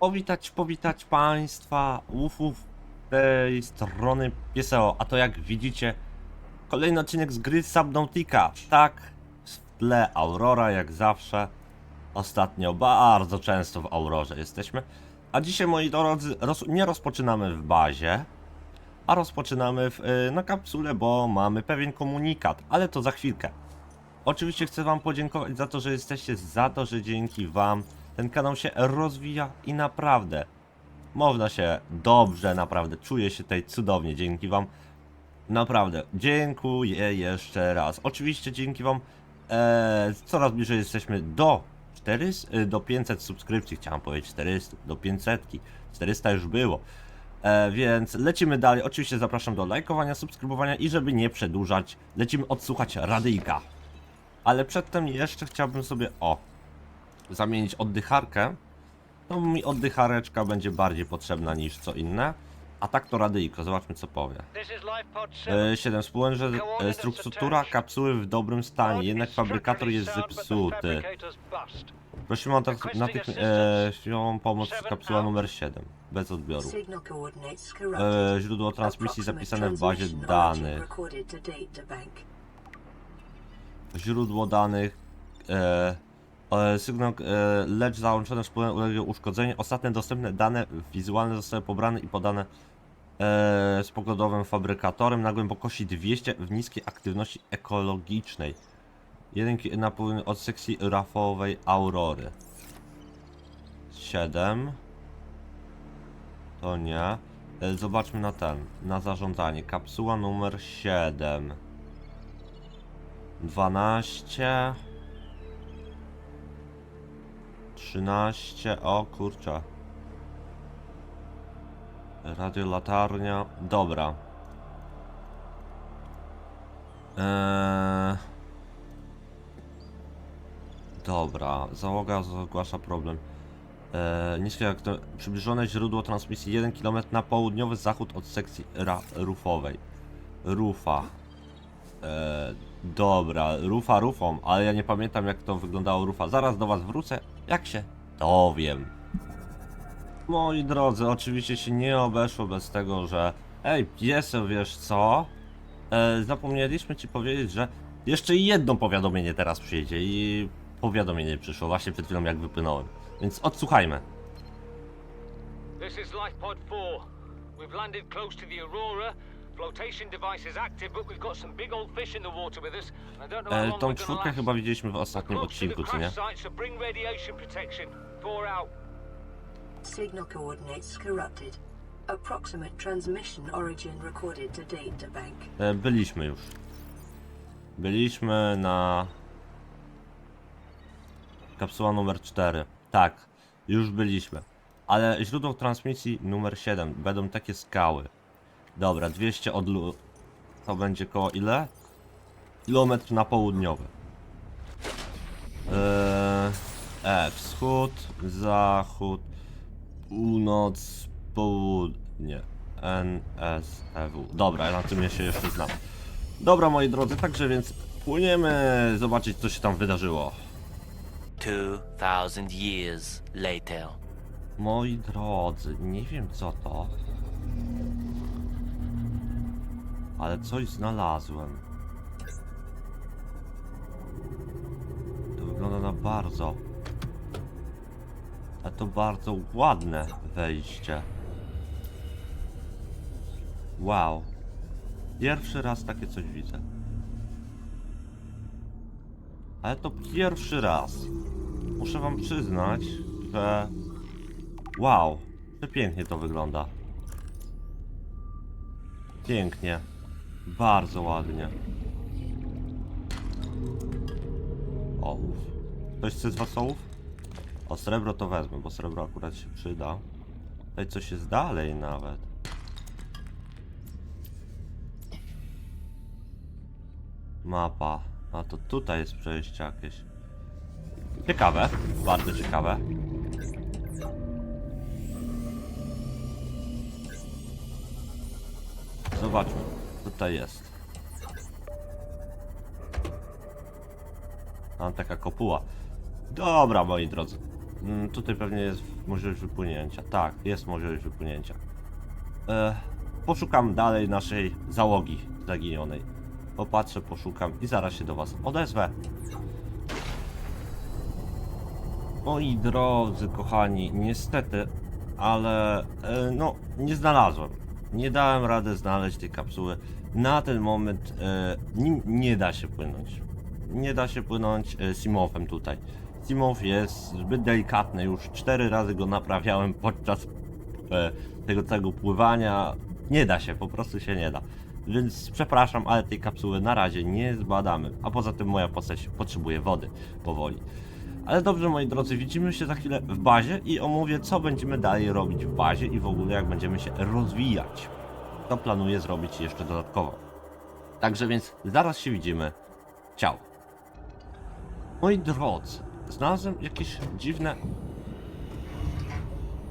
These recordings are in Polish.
Powitać, powitać Państwa, ufów tej strony Pieseo, a to jak widzicie kolejny odcinek z gry Subnautica, tak, w tle Aurora jak zawsze, ostatnio bardzo często w Aurorze jesteśmy, a dzisiaj moi drodzy roz, nie rozpoczynamy w bazie, a rozpoczynamy w, y, na kapsule, bo mamy pewien komunikat, ale to za chwilkę. Oczywiście chcę Wam podziękować za to, że jesteście, za to, że dzięki Wam ten kanał się rozwija i naprawdę można się dobrze, naprawdę czuję się tutaj cudownie dzięki Wam. Naprawdę, dziękuję jeszcze raz. Oczywiście dzięki Wam e, coraz bliżej jesteśmy do 400, y, do 500 subskrypcji, chciałem powiedzieć 400, do 500, 400 już było. E, więc lecimy dalej. Oczywiście zapraszam do lajkowania, subskrybowania i żeby nie przedłużać, lecimy odsłuchać radyjka. Ale przedtem jeszcze chciałbym sobie, o, zamienić oddycharkę. To mi oddychareczka będzie bardziej potrzebna niż co inne. A tak to radyjko, zobaczmy co powie. This is Life Pod 7. E, 7 współem, że struktura kapsuły w dobrym stanie, jednak fabrykator jest zepsuty. Prosimy o tak- natychmiast e, pomoc z kapsuła numer 7, bez odbioru. E, źródło transmisji zapisane w bazie danych. źródło danych, e, sygnał, e, lecz załączone wspólne uległo uszkodzeniu. Ostatnie dostępne dane wizualne zostały pobrane i podane e, z pogodowym fabrykatorem na głębokości 200 w niskiej aktywności ekologicznej. Jeden napływ od sekcji rafowej Aurory. 7. To nie. E, Zobaczmy na ten, na zarządzanie. Kapsuła numer 7. 12 13 O kurczę. Radio latarnia Dobra. Eee... Dobra Załoga zgłasza problem. Eee, Niskie jak to Przybliżone źródło transmisji 1 km na południowy zachód od sekcji ra rufowej. Rufa. Eee, dobra, rufa rufą, ale ja nie pamiętam jak to wyglądało rufa. Zaraz do was wrócę, jak się dowiem. Moi drodzy, oczywiście się nie obeszło bez tego, że Ej, pieseł, wiesz co? E, zapomnieliśmy ci powiedzieć, że jeszcze jedno powiadomienie teraz przyjdzie i powiadomienie przyszło właśnie przed chwilą jak wypłynąłem. Więc odsłuchajmy. This is Life Pod 4. We've landed close to the Aurora. Flotation device is active, but we've got some big old fish in the water with us. and I don't know how E, long tą we're gonna czwórkę last. chyba widzieliśmy w ostatnim Close to the odcinku, co crash nie? site, so bring radiation protection. Four out. Signal coordinates corrupted. Approximate transmission origin recorded to databank. E, Byliśmy już. Byliśmy na. Kapsuła numer 4. Tak, już byliśmy. Ale źródło transmisji numer 7 będą takie skały. Dobra, 200 od lu... To będzie koło ile? Kilometr na południowy. Eee, e, wschód, zachód, północ, południe. NSEW. Dobra, ja na tym ja się jeszcze znam. Dobra, moi drodzy, także więc płyniemy zobaczyć, co się tam wydarzyło. 2000 years later. Moi drodzy, nie wiem co to. Ale coś znalazłem. To wygląda na bardzo. Ale to bardzo ładne wejście. Wow. Pierwszy raz takie coś widzę. Ale to pierwszy raz. Muszę wam przyznać, że Wow, przepięknie to wygląda. Pięknie. Bardzo ładnie. Ołów. Ktoś chce z was ołów? O, srebro to wezmę, bo srebro akurat się przyda. Tutaj coś jest dalej nawet. Mapa. A to tutaj jest przejście jakieś. Ciekawe, bardzo ciekawe. Zobaczmy, tutaj jest. Mam taka kopuła. Dobra, moi drodzy. Mm, tutaj pewnie jest możliwość wypłynięcia. Tak, jest możliwość wypłynięcia. E, poszukam dalej naszej załogi zaginionej. Popatrzę, poszukam i zaraz się do was odezwę. Moi drodzy, kochani, niestety, ale e, no, nie znalazłem. Nie dałem rady znaleźć tej kapsuły. Na ten moment e, nim nie da się płynąć. Nie da się płynąć e, Simowem tutaj. Simow jest zbyt delikatny, już cztery razy go naprawiałem podczas e, tego całego pływania. Nie da się, po prostu się nie da. Więc przepraszam, ale tej kapsuły na razie nie zbadamy. A poza tym moja postać potrzebuje wody powoli. Ale dobrze, moi drodzy, widzimy się za chwilę w bazie i omówię, co będziemy dalej robić w bazie i w ogóle jak będziemy się rozwijać. To planuję zrobić jeszcze dodatkowo. Także więc zaraz się widzimy. Ciao. Moi drodzy, znalazłem jakieś dziwne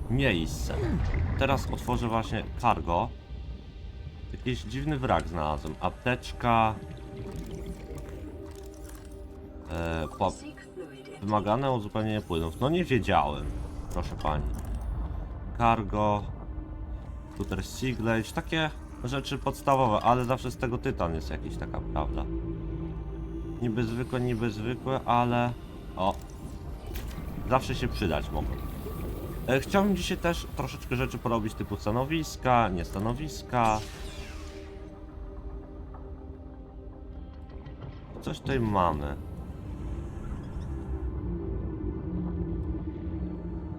miejsce. Teraz otworzę właśnie cargo. Jakiś dziwny wrak znalazłem. Apteczka. E, po. Wymagane uzupełnienie płynów. No nie wiedziałem, proszę pani. Cargo, skuter Siglage, takie rzeczy podstawowe, ale zawsze z tego tytan jest jakiś taka prawda. Niby zwykłe, niby zwykłe, ale... O! Zawsze się przydać mogą. E, Chciałbym dzisiaj też troszeczkę rzeczy porobić typu stanowiska, nie stanowiska. Coś tutaj mamy.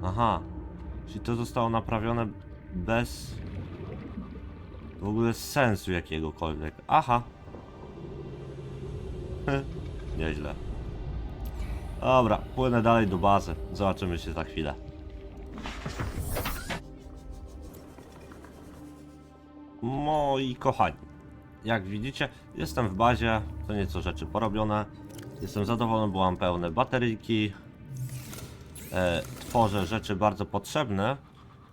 Aha. Czyli to zostało naprawione bez w ogóle sensu jakiegokolwiek. Aha. Nieźle. Dobra, płynę dalej do bazy. Zobaczymy się za chwilę. Moi kochani, jak widzicie, jestem w bazie, to nieco rzeczy porobione. Jestem zadowolony, bo mam pełne bateryjki, e, tworzę rzeczy bardzo potrzebne,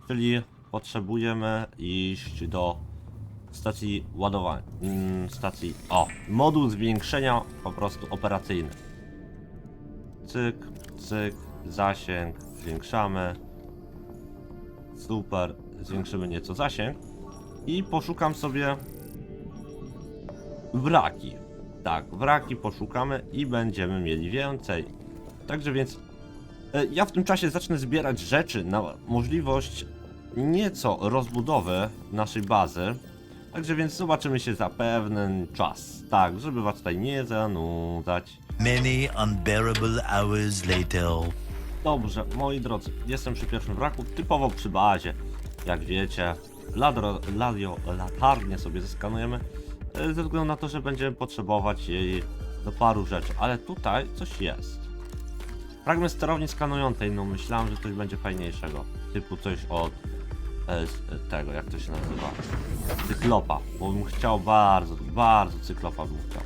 czyli potrzebujemy iść do stacji ładowania, mm, stacji, o, moduł zwiększenia po prostu operacyjny. Cyk, cyk, zasięg, zwiększamy, super, zwiększymy nieco zasięg i poszukam sobie wraki. Tak, wraki poszukamy i będziemy mieli więcej. Także więc E, Ja w tym czasie zacznę zbierać rzeczy na możliwość nieco rozbudowy naszej bazy. Także więc zobaczymy się za pewien czas. Tak, żeby was tutaj nie zanudzać. Many unbearable hours later. Dobrze, moi drodzy, jestem przy pierwszym wraku, typowo przy bazie. Jak wiecie, ladro, ladio, latarnię sobie zeskanujemy, e, ze względu na to, że będziemy potrzebować jej do paru rzeczy. Ale tutaj coś jest. Fragment sterowni skanującej, no myślałem, że coś będzie fajniejszego. Typu coś od tego, jak to się nazywa? Cyklopa, bo bym chciał bardzo, bardzo cyklopa bym chciał.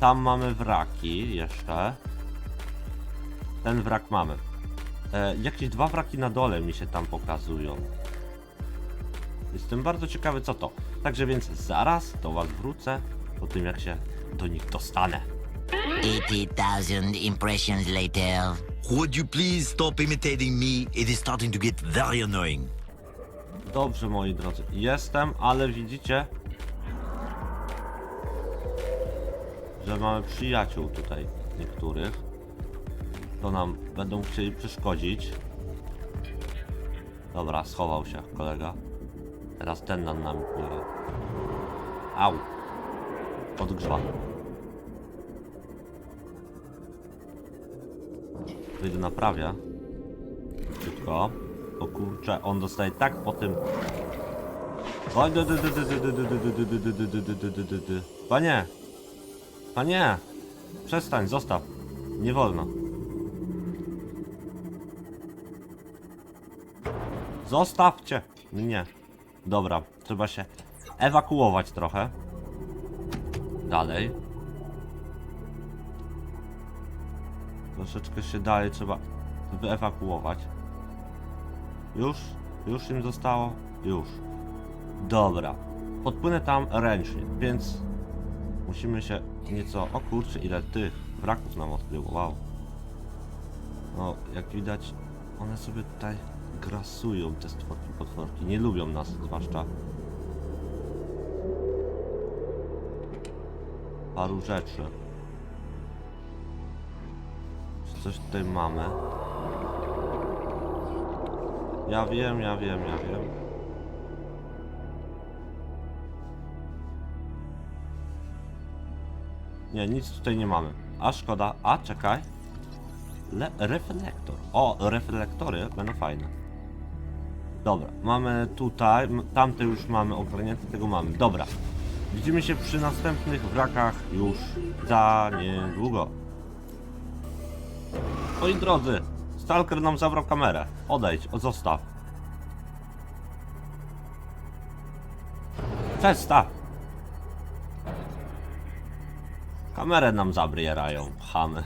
Tam mamy wraki jeszcze. Ten wrak mamy. E, jakieś dwa wraki na dole mi się tam pokazują. Jestem bardzo ciekawy co to. Także więc zaraz do was wrócę po tym jak się do nich dostanę. 80,000 impressions later. Would you please stop imitating me? It is starting to get very annoying. Dobrze moi drodzy, jestem, ale widzicie, że mamy przyjaciół tutaj niektórych. To nam będą chcieli przeszkodzić. Dobra, schował się kolega. Teraz ten nad nami płynie. Au. Odgrzwa. Wyjdę na prawie. Szybko. O kurczę, on dostaje tak po tym. Panie! Panie! Przestań, zostaw. Nie wolno. Zostawcie mnie. Dobra, trzeba się ewakuować trochę. Dalej. Troszeczkę się dalej trzeba wyewakuować. Już? Już im zostało? Już. Dobra. Podpłynę tam ręcznie, więc musimy się nieco... O kurczę, ile tych wraków nam odkryło, wow. No, jak widać, one sobie tutaj grasują te stworki, potworki. Nie lubią nas zwłaszcza. Paru rzeczy. Czy coś tutaj mamy? Ja wiem, ja wiem, ja wiem. Nie, nic tutaj nie mamy. A szkoda. A, czekaj. Le reflektor. O, reflektory będą fajne. Dobra, mamy tutaj, tamte już mamy ogarnięte, tego mamy. Dobra. Widzimy się przy następnych wrakach już za niedługo. Moi drodzy, Stalker nam zabrał kamerę. Odejdź, zostaw. Przestaw. Kamerę nam zabierają, chamy.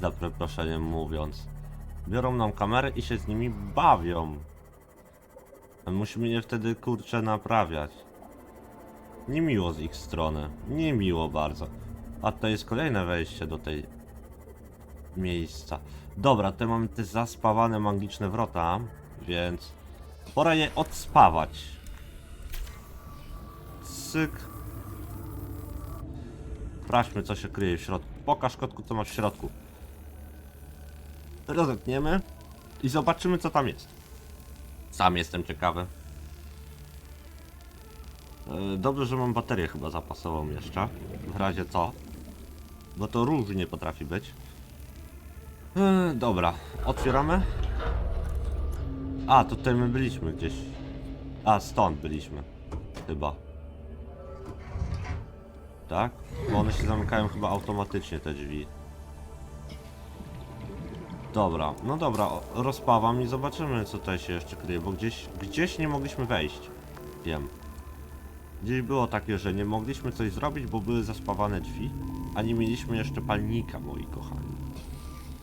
Za przeproszeniem mówiąc. Biorą nam kamerę i się z nimi bawią. Musimy je wtedy kurczę naprawiać. Niemiło z ich strony. Niemiło bardzo. A to jest kolejne wejście do tej miejsca. Dobra, tutaj mamy te zaspawane magiczne wrota, więc pora je odspawać. Cyk. Sprawdźmy, co się kryje w środku. Pokaż kotku, co masz w środku. Rozetniemy i zobaczymy, co tam jest. Sam jestem ciekawy. E, Dobrze, że mam baterię chyba zapasową jeszcze. W razie co. Bo to różnie potrafi być. E, Dobra, otwieramy. A, tutaj my byliśmy gdzieś. A, stąd byliśmy. Chyba. Tak? Bo one się zamykają chyba automatycznie te drzwi. Dobra, no dobra, rozpawam i zobaczymy co tutaj się jeszcze kryje, bo gdzieś, gdzieś nie mogliśmy wejść. Wiem. Gdzieś było takie, że nie mogliśmy coś zrobić, bo były zaspawane drzwi, a nie mieliśmy jeszcze palnika, moi kochani.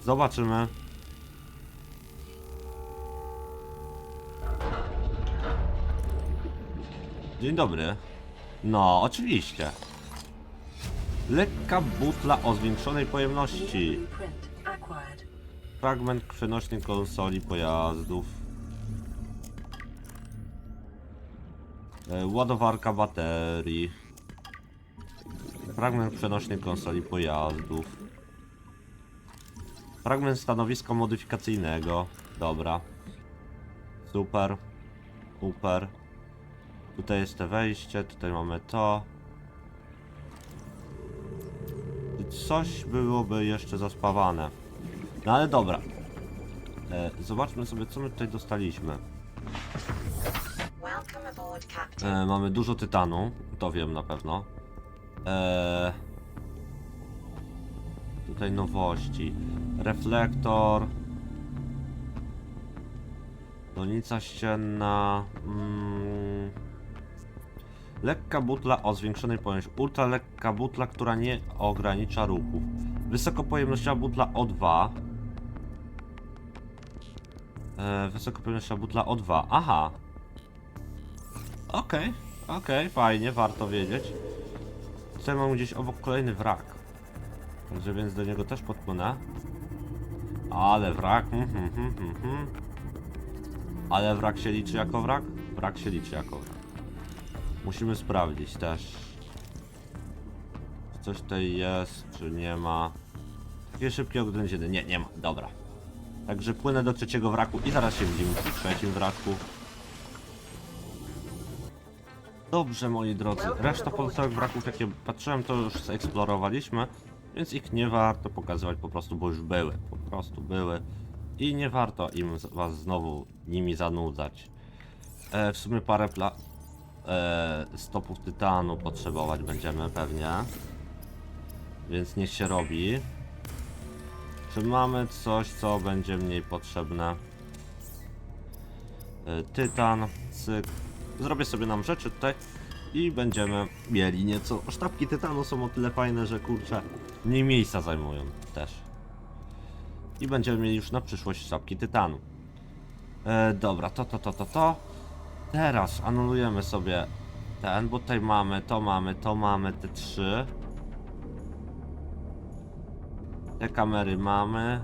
Zobaczymy. Dzień dobry. No, oczywiście. Lekka butla o zwiększonej pojemności. Fragment przenośnej konsoli pojazdów. E, Ładowarka baterii. Fragment przenośnej konsoli pojazdów. Fragment stanowiska modyfikacyjnego. Dobra. Super. Super. Tutaj jest te wejście, tutaj mamy to. I Coś byłoby jeszcze zaspawane. No ale dobra. E, zobaczmy sobie, co my tutaj dostaliśmy. E, mamy dużo tytanu, to wiem na pewno. E, tutaj nowości. Reflektor. Donica ścienna. Mm, lekka butla o zwiększonej pojemności. Ultra lekka butla, która nie ogranicza ruchów. Wysokopojemnościowa butla O2. E, wysokopojemnościowa butla O2. Aha, Okej, okej, fajnie, warto wiedzieć. Tutaj mam gdzieś obok kolejny wrak. Także więc do niego też podpłynę. Ale wrak, mhm, mhm, mhm. Ale wrak się liczy jako wrak? Wrak się liczy jako wrak. Musimy sprawdzić też. Czy coś tutaj jest, czy nie ma. Takie szybkie oględziny. Nie, nie ma, dobra. Także płynę do trzeciego wraku i zaraz się widzimy przy trzecim wraku. Dobrze, moi drodzy. Reszta pozostałych wraków, jakie patrzyłem, to już zeksplorowaliśmy, więc ich nie warto pokazywać po prostu, bo już były. Po prostu były. I nie warto im was znowu nimi zanudzać. E, w sumie parę pla... E, stopów tytanu potrzebować będziemy pewnie. Więc niech się robi. Czy mamy coś, co będzie mniej potrzebne? E, tytan, cyk. Zrobię sobie nam rzeczy tutaj i będziemy mieli nieco. Sztabki tytanu są o tyle fajne, że kurczę, mniej miejsca zajmują też. I będziemy mieli już na przyszłość sztabki tytanu. E, dobra, to, to, to, to, to. Teraz anulujemy sobie ten, bo tutaj mamy, to mamy, to mamy, te trzy. Te kamery mamy.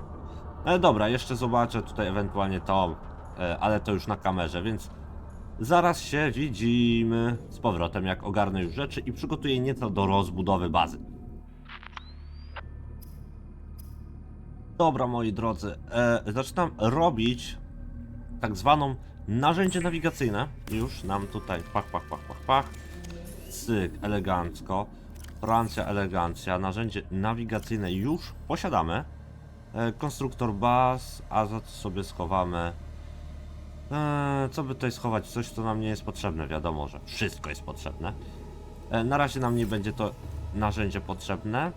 E, dobra, jeszcze zobaczę tutaj ewentualnie tą e, ale to już na kamerze, więc zaraz się widzimy z powrotem, jak ogarnę już rzeczy i przygotuję nieco do rozbudowy bazy. Dobra, moi drodzy, e, zaczynam robić tak zwaną narzędzie nawigacyjne. Już nam tutaj pach, pach, pach, pach, pach. Cyk, elegancko. Francja, elegancja. Narzędzie nawigacyjne już posiadamy. E, konstruktor baz, a za to sobie schowamy. E, co by tutaj schować? Coś, co nam nie jest potrzebne. Wiadomo, że wszystko jest potrzebne. E, na razie nam nie będzie to narzędzie potrzebne.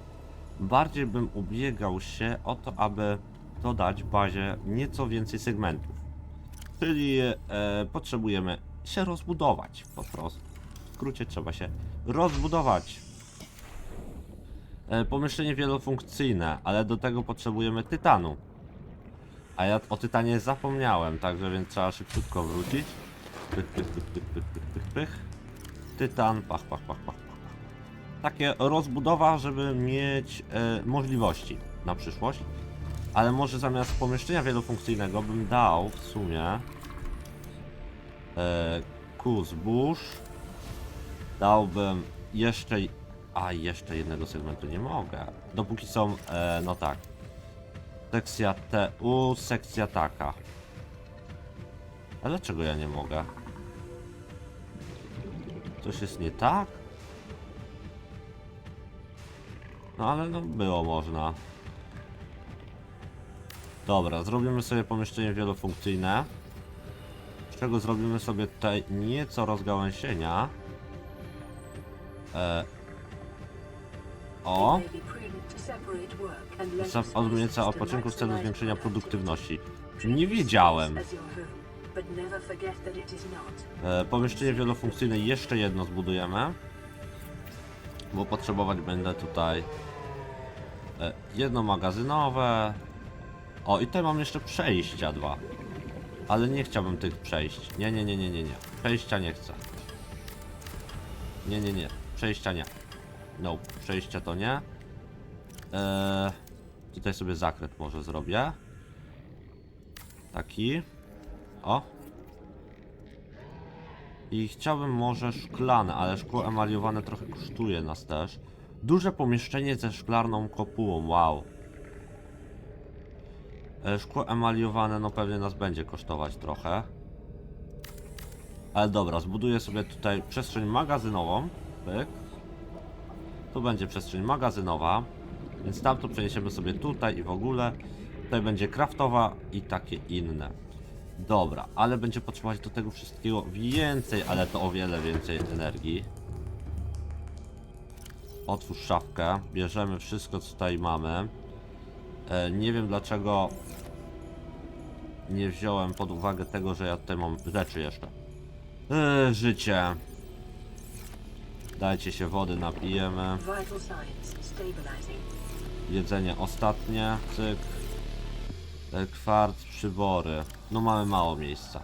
Bardziej bym ubiegał się o to, aby dodać bazie nieco więcej segmentów. Czyli e, potrzebujemy się rozbudować po prostu. W skrócie trzeba się rozbudować. E, pomieszczenie wielofunkcyjne, ale do tego potrzebujemy tytanu. A ja o tytanie zapomniałem, także więc trzeba szybciutko wrócić. Pych, pych, pych, pych, pych, pych, pych. Tytan, pach, pach, pach, pach. Takie rozbudowa, żeby mieć e, możliwości na przyszłość. Ale może zamiast pomieszczenia wielofunkcyjnego bym dał w sumie e, ku zbóż. Dałbym jeszcze. A jeszcze jednego segmentu nie mogę. Dopóki są. E, no tak. Sekcja TU, sekcja taka. Ale dlaczego ja nie mogę? Coś jest nie tak? No ale no było można. Dobra, zrobimy sobie pomieszczenie wielofunkcyjne. Z czego zrobimy sobie tutaj nieco rozgałęzienia. E... O! Od miejsca odpoczynku w celu zwiększenia produktywności. Nie wiedziałem. E, pomieszczenie wielofunkcyjne jeszcze jedno zbudujemy. Bo potrzebować będę tutaj e, jedno magazynowe. O, i tutaj mam jeszcze przejścia dwa. Ale nie chciałbym tych przejść. Nie, nie, nie, nie, nie, nie. Przejścia nie chcę. Nie, nie, nie. Przejścia nie. No, przejścia to nie. Eee, tutaj sobie zakręt może zrobię. Taki. O, i chciałbym może szklane, ale szkło emaliowane trochę kosztuje nas też. Duże pomieszczenie ze szklarną kopułą, wow. E, Szkło emaliowane no pewnie nas będzie kosztować trochę. Ale dobra, zbuduję sobie tutaj przestrzeń magazynową. Pyk. Tu będzie przestrzeń magazynowa. Więc tam to przeniesiemy sobie tutaj i w ogóle. Tutaj będzie kraftowa i takie inne. Dobra, ale będzie potrzebować do tego wszystkiego więcej, ale to o wiele więcej energii. Otwórz szafkę, bierzemy wszystko co tutaj mamy. E, nie wiem dlaczego nie wziąłem pod uwagę tego, że ja tutaj mam rzeczy jeszcze. E, życie. Dajcie się wody, napijemy. Jedzenie ostatnie, cyk. E, Kwarc, przybory. No mamy mało miejsca.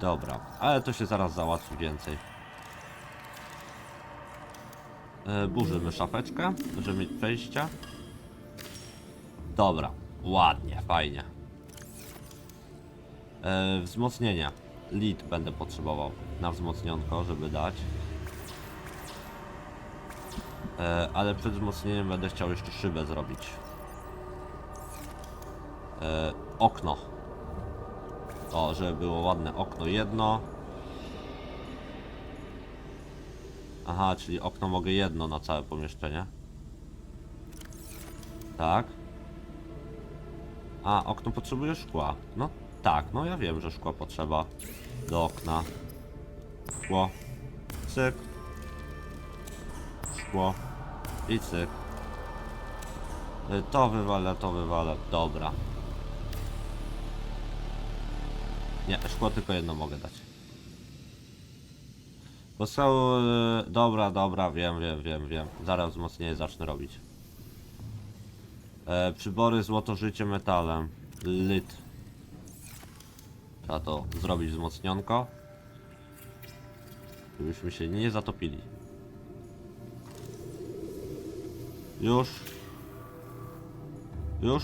Dobra, ale to się zaraz załatwi więcej. E, burzymy szafeczkę, żeby mieć przejścia. Dobra, ładnie, fajnie. E, wzmocnienia. Będę potrzebował na wzmocnionko, żeby dać. E, ale przed wzmocnieniem będę chciał jeszcze szybę zrobić. E, okno. O, żeby było ładne okno jedno. Aha, czyli okno mogę jedno na całe pomieszczenie. Tak. A, okno potrzebuje szkła. No tak, no ja wiem, że szkła potrzeba do okna. Szkło. Cyk. Szkło. I cyk. Y, To wywalę, to wywalę. Dobra. Nie, szkło tylko jedno mogę dać. Bo y, Dobra, dobra, wiem, wiem, wiem, wiem. Zaraz wzmocnienie zacznę robić. E, przybory złoto życie metalem. Lit. Trzeba to zrobić wzmocnionko. Żebyśmy się nie zatopili. Już. Już.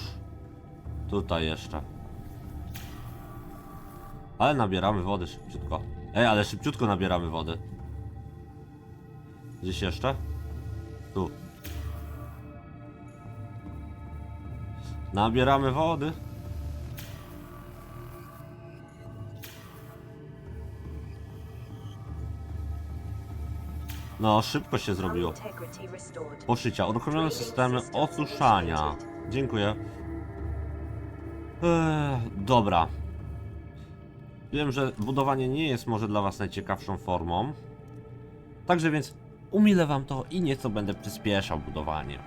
Tutaj jeszcze. Ale nabieramy wody szybciutko. Ej, ale szybciutko nabieramy wody. Gdzieś jeszcze? Tu. Nabieramy wody. No, szybko się zrobiło. Poszycia. Uruchomione systemy osuszania. Dziękuję. Eee, dobra. Wiem, że budowanie nie jest może dla Was najciekawszą formą. Także więc umilę Wam to i nieco będę przyspieszał budowanie.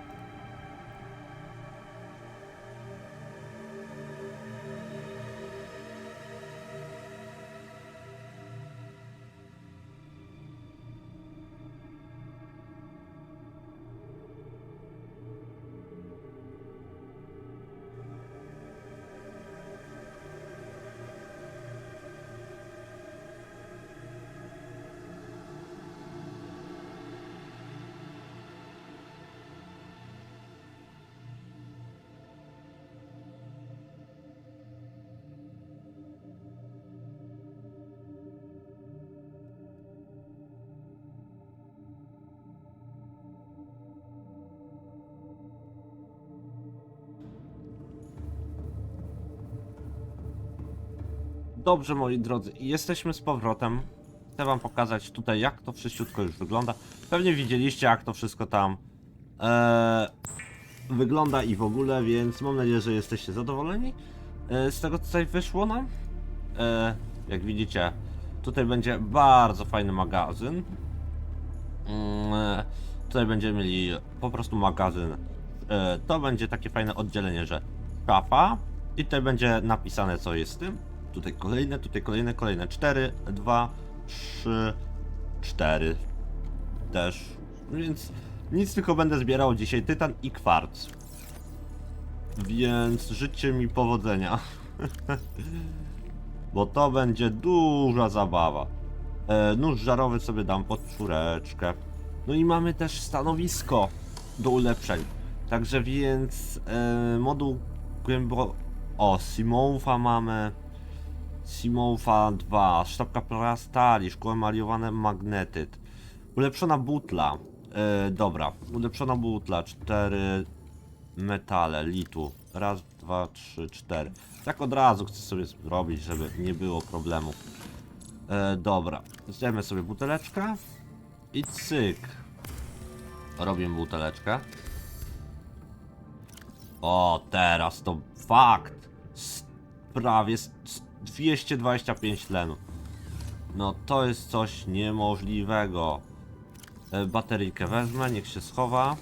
Dobrze, moi drodzy, jesteśmy z powrotem. Chcę wam pokazać tutaj, jak to wszystko już wygląda. Pewnie widzieliście, jak to wszystko tam e, wygląda i w ogóle, więc mam nadzieję, że jesteście zadowoleni e, z tego, co tutaj wyszło nam. E, jak widzicie, tutaj będzie bardzo fajny magazyn. Mm, e, tutaj będziemy mieli po prostu magazyn. E, to będzie takie fajne oddzielenie, że szafa i tutaj będzie napisane, co jest z tym. Tutaj kolejne, tutaj kolejne, kolejne. 4, 2, 3, 4. Też. Więc nic tylko będę zbierał dzisiaj tytan i kwarc. Więc życzcie mi powodzenia. Bo to będzie duża zabawa. E, nóż żarowy sobie dam pod czwóreczkę. No i mamy też stanowisko do ulepszeń. Także więc e, moduł głębo... O, Simoufa mamy. Simoufa 2, sztabka pra stali, szkło emaliowane magnetyt. Ulepszona butla. E, dobra, ulepszona butla, 4 metale, litu. Raz, dwa, trzy, cztery. Tak od razu chcę sobie zrobić, żeby nie było problemu. E, dobra, zdejmę sobie buteleczkę i cyk. Robimy buteleczkę. O, teraz to fakt. S- Prawie 225 tlenu. No to jest coś niemożliwego. E, bateryjkę wezmę, niech się schowa.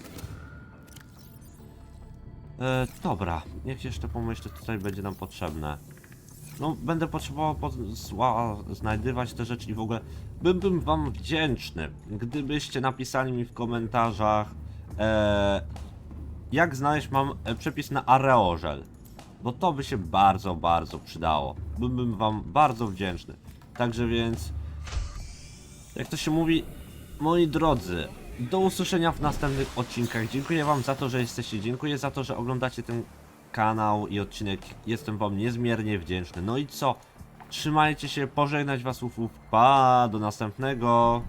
E, dobra, niech jeszcze pomyślę, tutaj będzie nam potrzebne. No, będę potrzebował pod, zła, znajdywać te rzeczy i w ogóle byłbym wam wdzięczny, gdybyście napisali mi w komentarzach, e, jak znaleźć mam e, przepis na areożel. Bo to by się bardzo, bardzo przydało. Byłbym wam bardzo wdzięczny. Także więc, jak to się mówi, moi drodzy, do usłyszenia w następnych odcinkach. Dziękuję wam za to, że jesteście. Dziękuję za to, że oglądacie ten kanał i odcinek. Jestem wam niezmiernie wdzięczny. No i co? Trzymajcie się, pożegnać was ufów. Pa, do następnego.